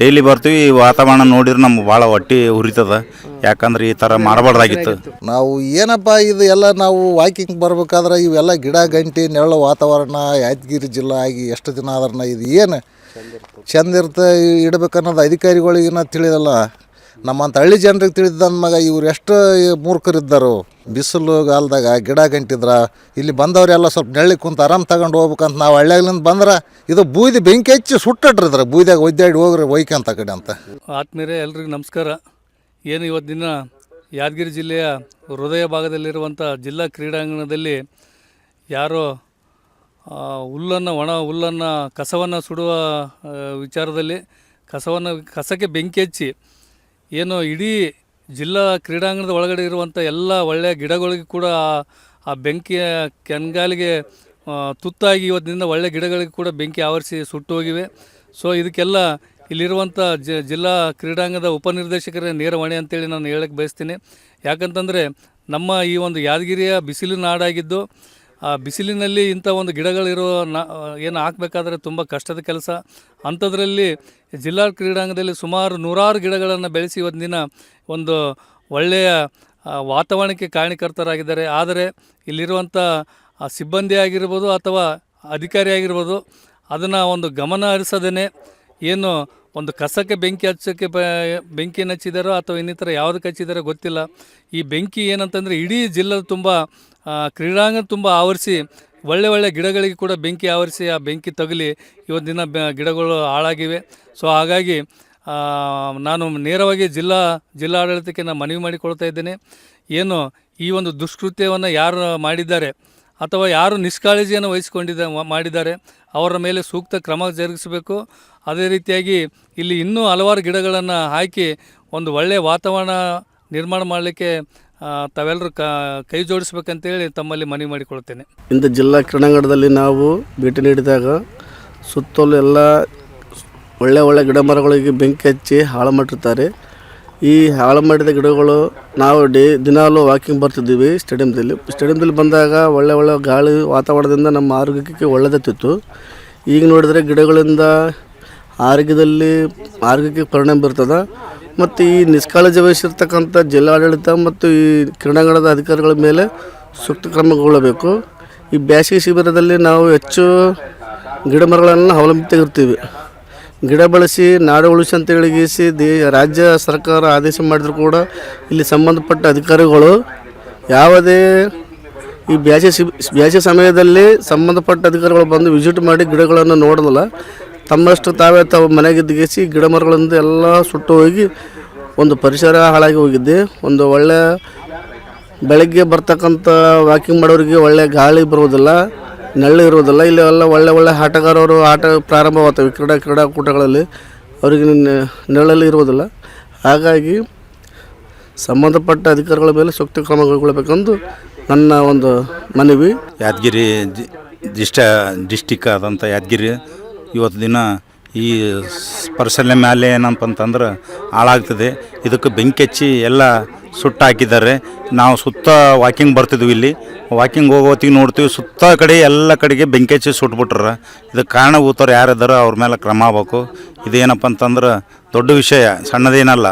Daily ಬರ್ತೀವಿ ಈ ವಾತಾವರಣ ನೋಡಿದ್ರೆ ನಮ್ಗೆ ಭಾಳ ಹೊಟ್ಟೆ ಉರಿತದ. ಯಾಕಂದ್ರೆ ಈ ಥರ ಮಾಡಬಾರ್ದಾಗಿತ್ತು. ನಾವು ಏನಪ್ಪ ಇದು ಎಲ್ಲ ನಾವು ವಾಕಿಂಗ್ ಬರ್ಬೇಕಾದ್ರೆ ಇವೆಲ್ಲ ಗಿಡ ಗಂಟಿ ನೆರಳು ವಾತಾವರಣ ಯಾದಗಿರಿ ಜಿಲ್ಲಾ ಆಗಿ ಎಷ್ಟು ದಿನ ಆದ್ರನ ಇದು ಏನು ಚಂದ ಇರ್ತ ಇಡ್ಬೇಕನ್ನೋದು ಅಧಿಕಾರಿಗಳಿಗಿನ ತಿಳಿದಲ್ಲ. ನಮ್ಮಂತ ಹಳ್ಳಿ ಜನರಿಗೆ ತಿಳಿದಂದ ಮಗ, ಇವ್ರು ಎಷ್ಟು ಮೂರ್ಖರಿದ್ದರು. ಬಿಸಿಲು ಗಾಲದಾಗ ಗಿಡ ಗಂಟಿದ್ರ, ಇಲ್ಲಿ ಬಂದವರೆಲ್ಲ ಸ್ವಲ್ಪ ನೆಳ್ಳಿ ಕುಂತ ಆರಾಮ್ ತಗೊಂಡು ಹೋಗ್ಬೇಕಂತ ನಾವು ಹಳ್ಳಿಯಾಗ್ಲಿಂದ ಬಂದ್ರೆ ಇದು ಬೂದಿ ಬೆಂಕಿ ಹಚ್ಚಿ ಸುಟ್ಟಟ್ರಿ ಇದ್ರ ಬೂದಿಯಾಗ ಒದ್ದಾಡಿ ಹೋಗ್ರಿ ಒಯ್ಕಂತ ಕಡೆ ಅಂತ. ಆತ್ಮೀಯರೇ ಎಲ್ರಿಗೂ ನಮಸ್ಕಾರ. ಏನು ಇವತ್ತು ದಿನ ಯಾದಗಿರಿ ಜಿಲ್ಲೆಯ ಹೃದಯ ಭಾಗದಲ್ಲಿರುವಂಥ ಜಿಲ್ಲಾ ಕ್ರೀಡಾಂಗಣದಲ್ಲಿ ಯಾರೋ ಹುಲ್ಲನ್ನು, ಒಣ ಹುಲ್ಲನ್ನು, ಕಸವನ್ನು ಸುಡುವ ವಿಚಾರದಲ್ಲಿ ಕಸವನ್ನು, ಕಸಕ್ಕೆ ಬೆಂಕಿ ಹಚ್ಚಿ ಏನು ಇಡೀ ಜಿಲ್ಲಾ ಕ್ರೀಡಾಂಗಣದ ಒಳಗಡೆ ಇರುವಂಥ ಎಲ್ಲ ಒಳ್ಳೆಯ ಗಿಡಗಳಿಗೆ ಕೂಡ ಆ- ಬೆಂಕಿಯ ಕೆನ್ಗಾಲಿಗೆ ತುತ್ತಾಗಿ ಇವತ್ತಿನಿಂದ ಒಳ್ಳೆಯ ಗಿಡಗಳಿಗೆ ಕೂಡ ಬೆಂಕಿ ಆವರಿಸಿ ಸುಟ್ಟು ಹೋಗಿವೆ ಸೊ ಇದಕ್ಕೆಲ್ಲ ಇಲ್ಲಿರುವಂಥ ಜ, ಜಿಲ್ಲಾ ಕ್ರೀಡಾಂಗಣದ ಉಪನಿರ್ದೇಶಕರೇ ನೇರ ಹೊಣೆ ಅಂತೇಳಿ ನಾನು ಹೇಳಕ್ಕೆ ಬಯಸ್ತೀನಿ. ಯಾಕಂತಂದರೆ ನಮ್ಮ ಈ ಒಂದು ಯಾದಗಿರಿಯ ಬಿಸಿಲು ನಾಡಾಗಿದ್ದು ಆ ಬಿಸಿಲಿನಲ್ಲಿ ಇಂಥ ಒಂದು ಗಿಡಗಳಿರೋ ನ, ಏನು ಹಾಕಬೇಕಾದ್ರೆ ತುಂಬ ಕಷ್ಟದ ಕೆಲಸ. ಅಂಥದ್ರಲ್ಲಿ ಜಿಲ್ಲಾ ಕ್ರೀಡಾಂಗಣದಲ್ಲಿ ಸುಮಾರು ನೂರಾರು ಗಿಡಗಳನ್ನು ಬೆಳೆಸಿ ಒಂದಿನ ದಿನ ಒಂದು ಒಳ್ಳೆಯ ವಾತಾವರಣಕ್ಕೆ ಕಾರಣಕರ್ತರಾಗಿದ್ದಾರೆ ಆದರೆ ಇಲ್ಲಿರುವಂಥ ಸಿಬ್ಬಂದಿ ಆಗಿರ್ಬೋದು ಅಥವಾ ಅಧಿಕಾರಿ ಆಗಿರ್ಬೋದು, ಅದನ್ನು ಒಂದು ಗಮನ ಹರಿಸದೇ ಏನು ಒಂದು ಕಸಕ್ಕೆ ಬೆಂಕಿ ಹಚ್ಚೋಕ್ಕೆ ಬೆಂಕಿನ ಹಚ್ಚಿದಾರೋ ಅಥವಾ ಇನ್ನಿತರ ಯಾವುದಕ್ಕೆ ಹಚ್ಚಿದಾರೋ ಗೊತ್ತಿಲ್ಲ. ಈ ಬೆಂಕಿ ಏನಂತಂದರೆ ಇಡೀ ಜಿಲ್ಲೆ ತುಂಬ ಕ್ರೀಡಾಂಗಣ ತುಂಬ ಆವರಿಸಿ, ಒಳ್ಳೆ ಒಳ್ಳೆ ಗಿಡಗಳಿಗೆ ಕೂಡ ಬೆಂಕಿ ಆವರಿಸಿ ಆ ಬೆಂಕಿ ತಗಲಿ ಇವತ್ತಿನ ಬೆ, ಗಿಡಗಳು ಹಾಳಾಗಿವೆ. ಸೊ ಹಾಗಾಗಿ ನಾನು ನೇರವಾಗಿ ಜಿಲ್ಲಾ, ಜಿಲ್ಲಾಡಳಿತಕ್ಕೆ ನಾನು ಮನವಿ ಮಾಡಿಕೊಳ್ತಾ ಇದ್ದೇನೆ. ಏನು ಈ ಒಂದು ದುಷ್ಕೃತ್ಯವನ್ನು ಯಾರು ಮಾಡಿದ್ದಾರೆ? ಅಥವಾ ಯಾರು ನಿಷ್ಕಾಳಜಿಯನ್ನು ವಹಿಸಿಕೊಂಡಿದ್ದ ಮಾಡಿದ್ದಾರೆ, ಅವರ ಮೇಲೆ ಸೂಕ್ತ ಕ್ರಮ ಜರುಗಿಸಬೇಕು. ಅದೇ ರೀತಿಯಾಗಿ ಇಲ್ಲಿ ಇನ್ನೂ ಹಲವಾರು ಗಿಡಗಳನ್ನು ಹಾಕಿ ಒಂದು ಒಳ್ಳೆಯ ವಾತಾವರಣ ನಿರ್ಮಾಣ ಮಾಡಲಿಕ್ಕೆ ತಾವೆಲ್ಲರೂ ಕ, ಕೈ ಜೋಡಿಸ್ಬೇಕಂತೇಳಿ ತಮ್ಮಲ್ಲಿ ಮನವಿ ಮಾಡಿಕೊಳ್ತೇನೆ ಇಂದು ಜಿಲ್ಲಾ ಕ್ರೀಡಾಂಗಣದಲ್ಲಿ ನಾವು ಭೇಟಿ ನೀಡಿದಾಗ ಸುತ್ತಲೂ ಎಲ್ಲ ಒಳ್ಳೆ ಒಳ್ಳೆ ಗಿಡ ಮರಗಳಿಗೆ ಬೆಂಕಿ ಹಚ್ಚಿ ಹಾಳು ಮಾಡಿರ್ತಾರೆ ಈ ಹಾಳು ಮಾಡಿದ ಗಿಡಗಳು ನಾವು ಡೇ ದಿನಾಲೂ ವಾಕಿಂಗ್ ಬರ್ತಿದ್ದೀವಿ ಸ್ಟೇಡಿಯಮ್ದಲ್ಲಿ ಸ್ಟೇಡಿಯಮ್ದಲ್ಲಿ ಬಂದಾಗ ಒಳ್ಳೆ ಒಳ್ಳೆ ಗಾಳಿ ವಾತಾವರಣದಿಂದ ನಮ್ಮ ಆರೋಗ್ಯಕ್ಕೆ ಒಳ್ಳೆದಾಗ್ತಿತ್ತು ಈಗ ನೋಡಿದರೆ ಗಿಡಗಳಿಂದ ಆರೋಗ್ಯದಲ್ಲಿ ಆರೋಗ್ಯಕ್ಕೆ ಪರಿಣಾಮ ಬೀರ್ತದೆ. ಮತ್ತು ಈ ನಿಷ್ಕಾಳಜಿ ವಹಿಸಿರ್ತಕ್ಕಂಥ ಜಿಲ್ಲಾಡಳಿತ ಮತ್ತು ಈ ಕ್ರೀಡಾಂಗಣದ ಅಧಿಕಾರಿಗಳ ಮೇಲೆ ಸೂಕ್ತ ಕ್ರಮಗೊಳ್ಳಬೇಕು ಈ ಬೇಸಿಗೆ ಶಿಬಿರದಲ್ಲಿ ನಾವು ಹೆಚ್ಚು ಗಿಡ ಮರಗಳನ್ನು ಅವಲಂಬಿತಾಗಿರ್ತೀವಿ ಗಿಡ ಬೆಳೆಸಿ, ನಾಡು ಉಳಿಸಿ ಅಂತ ಹೇಳಿಗಿಸಿ ದೇ ರಾಜ್ಯ ಸರ್ಕಾರ ಆದೇಶ ಮಾಡಿದ್ರು ಕೂಡ ಇಲ್ಲಿ ಸಂಬಂಧಪಟ್ಟ ಅಧಿಕಾರಿಗಳು ಯಾವುದೇ ಈ ಬ್ಯಾಸೆ ಶಿಬ್ ಬ್ಯಾಸೆ ಸಮಯದಲ್ಲಿ ಸಂಬಂಧಪಟ್ಟ ಅಧಿಕಾರಿಗಳು ಬಂದು ವಿಸಿಟ್ ಮಾಡಿ ಗಿಡಗಳನ್ನು ನೋಡೋದಿಲ್ಲ. ತಮ್ಮಷ್ಟು ತಾವೇ ತಾವು ಮನೆಗಿದ್ದಗಿಸಿ ಗಿಡ ಮರಗಳಿಂದ ಎಲ್ಲ ಸುಟ್ಟು ಹೋಗಿ ಒಂದು ಪರಿಸರ ಹಾಳಾಗಿ ಹೋಗಿದ್ದೆ ಒಂದು ಒಳ್ಳೆಯ ಬೆಳಗ್ಗೆ ಬರ್ತಕ್ಕಂಥ ವಾಕಿಂಗ್ ಮಾಡೋರಿಗೆ ಒಳ್ಳೆಯ ಗಾಳಿ ಬರುವುದಿಲ್ಲ. ನೆಳ್ಳು ಇರುವುದಿಲ್ಲ. ಇಲ್ಲಿ ಎಲ್ಲ ಒಳ್ಳೆ ಒಳ್ಳೆ ಆಟಗಾರರು ಆಟ ಪ್ರಾರಂಭವಾಗ್ತವೆ ಕ್ರೀಡಾ ಕ್ರೀಡಾಕೂಟಗಳಲ್ಲಿ ಅವರಿಗೆ ನೆರಳಲ್ಲಿ ಇರುವುದಿಲ್ಲ. ಹಾಗಾಗಿ ಸಂಬಂಧಪಟ್ಟ ಅಧಿಕಾರಿಗಳ ಮೇಲೆ ಸೂಕ್ತ ಕ್ರಮ ಕೈಗೊಳ್ಳಬೇಕೆಂದು ನನ್ನ ಒಂದು ಮನವಿ. ಯಾದಗಿರಿ ದಿಷ್ಟ ಡಿಸ್ಟ ಡಿಸ್ಟಿಕ್ ಆದಂಥ ಯಾದಗಿರಿ ಇವತ್ತು ದಿನ ಈ ಸ್ಪರ್ಶನೆ ಮೇಲೆ ಏನಪ್ಪ ಅಂತಂದ್ರೆ ಹಾಳಾಗ್ತದೆ. ಇದಕ್ಕೆ ಬೆಂಕಿ ಹಚ್ಚಿ ಎಲ್ಲ ಸುಟ್ಟು ಹಾಕಿದ್ದಾರೆ ನಾವು ಸುತ್ತ ವಾಕಿಂಗ್ ಬರ್ತಿದ್ವಿ ಇಲ್ಲಿ. ವಾಕಿಂಗ್ ಹೋಗೋತ್ತಿಗೆ ನೋಡ್ತೀವಿ, ಸುತ್ತ ಕಡೆ ಎಲ್ಲ ಕಡೆಗೆ ಬೆಂಕಿ ಹಚ್ಚಿ ಸುಟ್ಬಿಟ್ರ. ಇದಕ್ಕೆ ಕಾರಣಭೂತರು ಯಾರಿದ್ದಾರೋ ಅವ್ರ ಮೇಲೆ ಕ್ರಮ ಆಗಬೇಕು. ಇದೇನಪ್ಪ ಅಂತಂದ್ರೆ ದೊಡ್ಡ ವಿಷಯ, ಸಣ್ಣದೇನಲ್ಲ.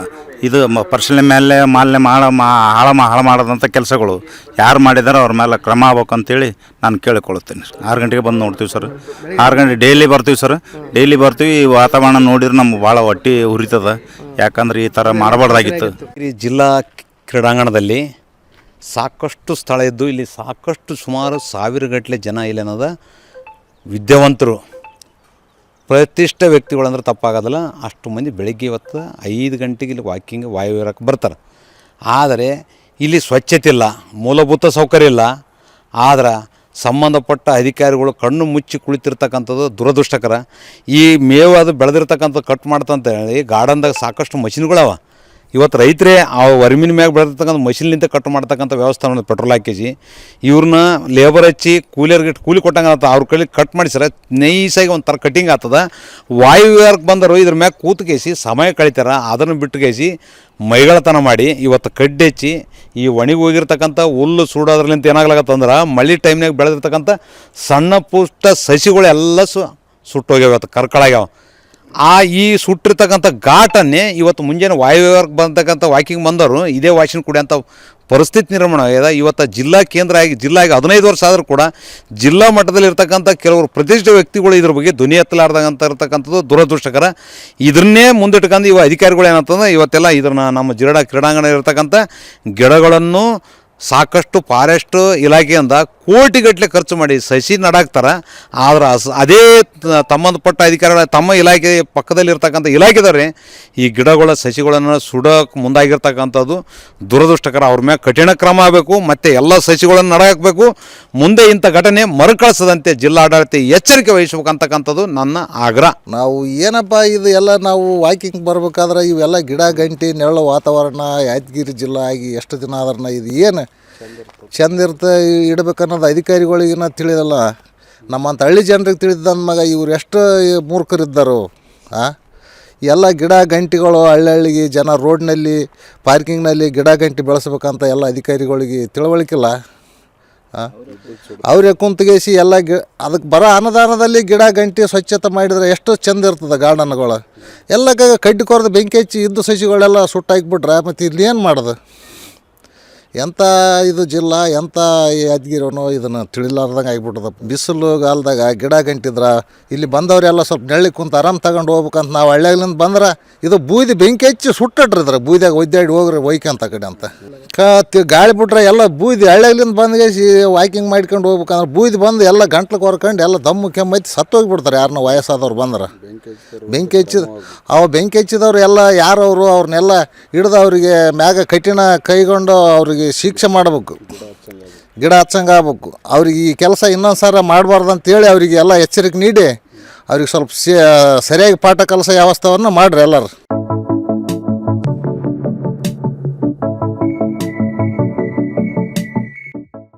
ಇದು ಮ ಪರಿಶೀಲನೆ ಮೇಲೆ ಮಾಲಿನ್ಯ ಮಾಡ ಮಾ ಹಾಳ ಹಾಳ ಮಾಡೋದಂಥ ಕೆಲಸಗಳು. ಯಾರು ಮಾಡಿದಾರೋ ಅವ್ರ ಮೇಲೆ ಕ್ರಮ ಆಗ್ಬೇಕು ಅಂತೇಳಿ ನಾನು ಕೇಳಿಕೊಳ್ಳುತ್ತೇನೆ. ಆರು ಗಂಟೆಗೆ ಬಂದು ನೋಡ್ತೀವಿ ಸರ್. ಆರು ಗಂಟೆ ಡೈಲಿ ಬರ್ತೀವಿ ಸರ್. ಡೈಲಿ ಬರ್ತೀವಿ, ಈ ವಾತಾವರಣ ನೋಡಿದ್ರೆ ನಮ್ಗೆ ಭಾಳ ಹೊಟ್ಟೆ ಉರಿತದ. ಯಾಕಂದ್ರೆ ಈ ಥರ ಮಾಡಬಾರ್ದಾಗಿತ್ತು. ಜಿಲ್ಲಾ ಕ್ರೀಡಾಂಗಣದಲ್ಲಿ ಸಾಕಷ್ಟು ಸ್ಥಳ ಇದ್ದು ಇಲ್ಲಿ ಸಾಕಷ್ಟು ಸುಮಾರು ಸಾವಿರಗಟ್ಟಲೆ ಜನ ಇಲ್ಲಿ ಅನ್ನೋದು ವಿದ್ಯಾವಂತರು, ಪ್ರತಿಷ್ಠ ವ್ಯಕ್ತಿಗಳಂದ್ರೆ ತಪ್ಪಾಗೋದಿಲ್ಲ. ಅಷ್ಟು ಮಂದಿ ಬೆಳಿಗ್ಗೆ ಇವತ್ತು ಐದು ಗಂಟೆಗೆ ಇಲ್ಲಿ ವಾಕಿಂಗ್ ವಾಯುವಿರಕ್ಕೆ ಬರ್ತಾರೆ. ಆದರೆ ಇಲ್ಲಿ ಸ್ವಚ್ಛತೆ ಇಲ್ಲ, ಮೂಲಭೂತ ಸೌಕರ್ಯ ಇಲ್ಲ. ಆದ್ರೆ ಸಂಬಂಧಪಟ್ಟ ಅಧಿಕಾರಿಗಳು ಕಣ್ಣು ಮುಚ್ಚಿ ಕುಳಿತಿರ್ತಕ್ಕಂಥದ್ದು ದುರದೃಷ್ಟಕರ. ಈ ಮೇವು ಅದು ಬೆಳೆದಿರ್ತಕ್ಕಂಥ ಕಟ್ ಮಾಡ್ತಂತ ಹೇಳಿ ಗಾರ್ಡನ್ದಾಗ ಸಾಕಷ್ಟು ಮಷಿನ್ಗಳವ ಇವತ್ತು ರೈತರೇ ಆ ವರ್ಮಿನ ಮ್ಯಾಗ ಬೆಳೆದಿರ್ತಕ್ಕಂಥ ಮಷಿನ್ಲಿಂದ ಕಟ್ ಮಾಡ್ತಕ್ಕಂಥ ವ್ಯವಸ್ಥೆ ಅನ್ನೋದು ಪೆಟ್ರೋಲ್ ಹಾಕಿಸಿ ಇವ್ರನ್ನ ಲೇಬರ್ ಹಚ್ಚಿ ಕೂಲಿಯರ್ಗೆ ಕೂಲಿ ಕೊಟ್ಟಂಗೆ ಅವ್ರ ಕೈಲಿ ಕಟ್ ಮಾಡಿಸ್ರೆ ನೈಸಾಗಿ ಒಂಥರ ಕಟಿಂಗ್ ಆಗ್ತದ. ವಾಯುವಿಹಾರಕ್ಕೆ ಬಂದರು ಇದ್ರ ಮ್ಯಾಗ ಕೂತ್ಕೇಸಿ, ಸಮಯ ಕಳಿತಾರ, ಅದನ್ನು ಬಿಟ್ಟುಕೇಸಿ ಮೈಗಳತನ ಮಾಡಿ ಇವತ್ತು ಕಡ್ಡಿ ಹಚ್ಚಿ ಈ ಒಣಗಿ ಹೋಗಿರ್ತಕ್ಕಂಥ ಹುಲ್ಲು ಸುಡೋದ್ರಲ್ಲಿಂತ ಏನಾಗ್ಲಾಗತ್ತಂದ್ರೆ ಮಳೆ ಟೈಮ್ನಾಗ ಬೆಳೆದಿರ್ತಕ್ಕಂಥ ಸಣ್ಣ ಪುಷ್ಟ ಸಸಿಗಳೆಲ್ಲ ಸು, ಸುಟ್ಟೋಗ್ಯಾವ ಇವತ್ತು ಕರ್ಕಳಾಗ್ಯಾವ. ಆ ಈ ಸುಟ್ಟಿರ್ತಕ್ಕಂಥ ಘಾಟನ್ನೇ ಇವತ್ತು ಮುಂಜಾನೆ ವಾಯುವ್ಯಕ್ಕೆ ಬಂದಕ್ಕಂಥ ವಾಕಿಂಗ್ ಬಂದವರು ಇದೇ ವಾಷಿನ ಕುಡಿಯೋಂಥ ಪರಿಸ್ಥಿತಿ ನಿರ್ಮಾಣ ಆಗಿದೆ ಇವತ್ತು ಜಿಲ್ಲಾ ಕೇಂದ್ರ ಆಗಿ, ಜಿಲ್ಲಾ ಆಗಿ ಹದಿನೈದು ವರ್ಷ ಆದರೂ ಕೂಡ ಜಿಲ್ಲಾ ಮಟ್ಟದಲ್ಲಿ ಇರ್ತಕ್ಕಂಥ ಕೆಲವರು ಪ್ರತಿಷ್ಠಿತ ವ್ಯಕ್ತಿಗಳು ಇದ್ರ ಬಗ್ಗೆ ಧ್ವನಿ ಎತ್ತಲಾರ್ದಂತ ಇರ್ತಕ್ಕಂಥದ್ದು ದುರದೃಷ್ಟಕರ. ಇದನ್ನೇ ಮುಂದಿಟ್ಕೊಂಡು ಇವ ಅಧಿಕಾರಿಗಳು ಏನಂತಂದ್ರೆ ಇವತ್ತೆಲ್ಲ ಇದನ್ನ ನಮ್ಮ ಜಿರಡ ಕ್ರೀಡಾಂಗಣ ಇರತಕ್ಕಂಥ ಗಿಡಗಳನ್ನು ಸಾಕಷ್ಟು ಫಾರೆಸ್ಟ್ ಇಲಾಖೆಯಿಂದ ಕೋಟಿಗಟ್ಟಲೆ ಖರ್ಚು ಮಾಡಿ ಸಸಿ ನಡಾಕ್ತಾರೆ. ಆದ್ರೆ ಅದೇ ಸಂಬಂಧಪಟ್ಟ ಅಧಿಕಾರಿಗಳ ತಮ್ಮ ಇಲಾಖೆ ಪಕ್ಕದಲ್ಲಿರ್ತಕ್ಕಂಥ ಇಲಾಖೆದವ್ರೆ ಈ ಗಿಡಗಳ ಸಸಿಗಳನ್ನು ಸುಡೋಕೆ ಮುಂದಾಗಿರ್ತಕ್ಕಂಥದ್ದು ದುರದೃಷ್ಟಕರ. ಅವ್ರ ಮ್ಯಾಗ ಕಠಿಣ ಕ್ರಮ ಆಗಬೇಕು, ಮತ್ತು ಎಲ್ಲ ಸಸಿಗಳನ್ನು ನಡಾಕಬೇಕು. ಮುಂದೆ ಇಂಥ ಘಟನೆ ಮರುಕಳಿಸದಂತೆ ಜಿಲ್ಲಾಡಳಿತ ಎಚ್ಚರಿಕೆ ವಹಿಸಬೇಕಂತಕ್ಕಂಥದ್ದು ನನ್ನ ಆಗ್ರಹ ನಾವು ಏನಪ್ಪ ಇದು ಎಲ್ಲ ನಾವು ವಾಕಿಂಗ್ ಬರಬೇಕಾದ್ರೆ ಇವೆಲ್ಲ ಗಿಡ, ಗಂಟಿ, ನೆರಳು ವಾತಾವರಣ, ಯಾದಗಿರಿ ಜಿಲ್ಲಾ ಆಗಿ ಎಷ್ಟು ದಿನ ಆದ್ರನ ಇದು ಏನು ಚಂದ ಇರ್ತ ಇಡ್ಬೇಕನ್ನೋದು ಅಧಿಕಾರಿಗಳಿಗಿನ ತಿಳಿದಲ್ಲ ನಮ್ಮಂಥ ಹಳ್ಳಿ ಜನರಿಗೆ ತಿಳಿದಂದ ಮಗ ಇವ್ರು ಎಷ್ಟು ಮೂರ್ಖರಿದ್ದರು. ಹಾಂ ಎಲ್ಲ ಗಿಡ ಗಂಟಿಗಳು ಹಳ್ಳಿಗೆ ಜನ ರೋಡ್ನಲ್ಲಿ, ಪಾರ್ಕಿಂಗ್ನಲ್ಲಿ ಗಿಡ ಗಂಟಿ ಬೆಳೆಸ್ಬೇಕಂತ ಎಲ್ಲ ಅಧಿಕಾರಿಗಳಿಗೆ ತಿಳುವಳಿಕಿಲ್ಲ ಅವರೇ ಕುಂತ್ಗೇಸಿ ಎಲ್ಲ ಗಿ, ಅದಕ್ಕೆ ಬರೋ ಅನುದಾನದಲ್ಲಿ ಗಿಡ ಗಂಟಿ ಸ್ವಚ್ಛತೆ ಮಾಡಿದರೆ ಎಷ್ಟು ಚಂದ ಇರ್ತದೆ ಗಾರ್ಡನ್ಗಳು. ಎಲ್ಲ ಕಡ್ಡಿ ಕೊರೆದು ಬೆಂಕಿ ಹಚ್ಚಿ ಇದ್ದು ಸಸಿಗಳೆಲ್ಲ ಸುಟ್ಟಾಕ್ಬಿಟ್ರೆ ಮತ್ತು ಇಲ್ಲಿ ಏನು ಮಾಡೋದು? ಎಂಥ ಇದು ಜಿಲ್ಲಾ ಎಂಥ ಅದ್ಗಿರೋನು ಇದನ್ನು ತಿಳಿಲಾರ್ದಂಗೆ ಆಗಿಬಿಟ್ಟದ. ಬಿಸಿಲು ಗಾಲದಾಗ ಗಿಡ ಗಂಟಿದ್ರ, ಇಲ್ಲಿ ಬಂದವರೆಲ್ಲ ಸ್ವಲ್ಪ ನೆಳ್ಳಿ ಕುಂತ ಆರಾಮ್ ತಗೊಂಡು ಹೋಗ್ಬೇಕಂತ ನಾವು ಹಳ್ಳಿಯಾಗ್ಲಿಂದ ಬಂದ್ರೆ ಇದು ಬೂದಿ ಬೆಂಕಿ ಹಚ್ಚಿ ಸುಟ್ಟಿಟ್ರಿ ಇದ್ರ ಬೂದಿಯಾಗ ಒದ್ದಾಡಿ ಹೋಗ್ರಿ ಒಯ್ಕಂತ ಕಡೆ ಅಂತ. ಕತ್ತಿ ಗಾಳಿ ಬಿಟ್ರೆ ಎಲ್ಲ ಬೂದಿ ಹಳ್ಳಿಯಾಗ್ಲಿಂದ ಬಂದ್ಗೆ ವಾಕಿಂಗ್ ಮಾಡ್ಕೊಂಡು ಹೋಗ್ಬೇಕಂದ್ರೆ ಬೂದಿ ಬಂದು ಎಲ್ಲ ಗಂಟ್ಲು ಕೊರ್ಕೊಂಡು ಎಲ್ಲ ದಮ್ಮು ಕೆಮ್ಮೈತಿ ಸತ್ತೋಗ್ಬಿಡ್ತಾರೆ ಯಾರನ್ನ ವಯಸ್ಸಾದವ್ರು ಬಂದ್ರೆ. ಬೆಂಕಿ ಹಚ್ಚಿದ ಅವ ಬೆಂಕಿ ಹಚ್ಚಿದವ್ರು ಎಲ್ಲ ಯಾರವರು ಅವ್ರನ್ನೆಲ್ಲ ಹಿಡ್ದು ಅವರಿಗೆ ಮ್ಯಾಗ ಕಠಿಣ ಕೈಗೊಂಡು ಅವ್ರಿಗೆ ಶಿಕ್ಷೆ ಮಾಡಬೇಕು. ಗಿಡ ಹಚ್ಚಂಗೆ ಆಗ್ಬೇಕು. ಅವ್ರಿಗೆ ಈ ಕೆಲಸ ಇನ್ನೊಂದು ಸಾರ ಮಾಡಬಾರ್ದು ಅಂತೇಳಿ ಅವರಿಗೆ ಎಲ್ಲ ಎಚ್ಚರಿಕೆ ನೀಡಿ ಅವ್ರಿಗೆ ಸ್ವಲ್ಪ ಸರಿಯಾಗಿ ಪಾಠ ಕಲಿಸೋ ವ್ಯವಸ್ಥೆಯನ್ನು ಮಾಡ್ರಿ ಎಲ್ಲರೂ.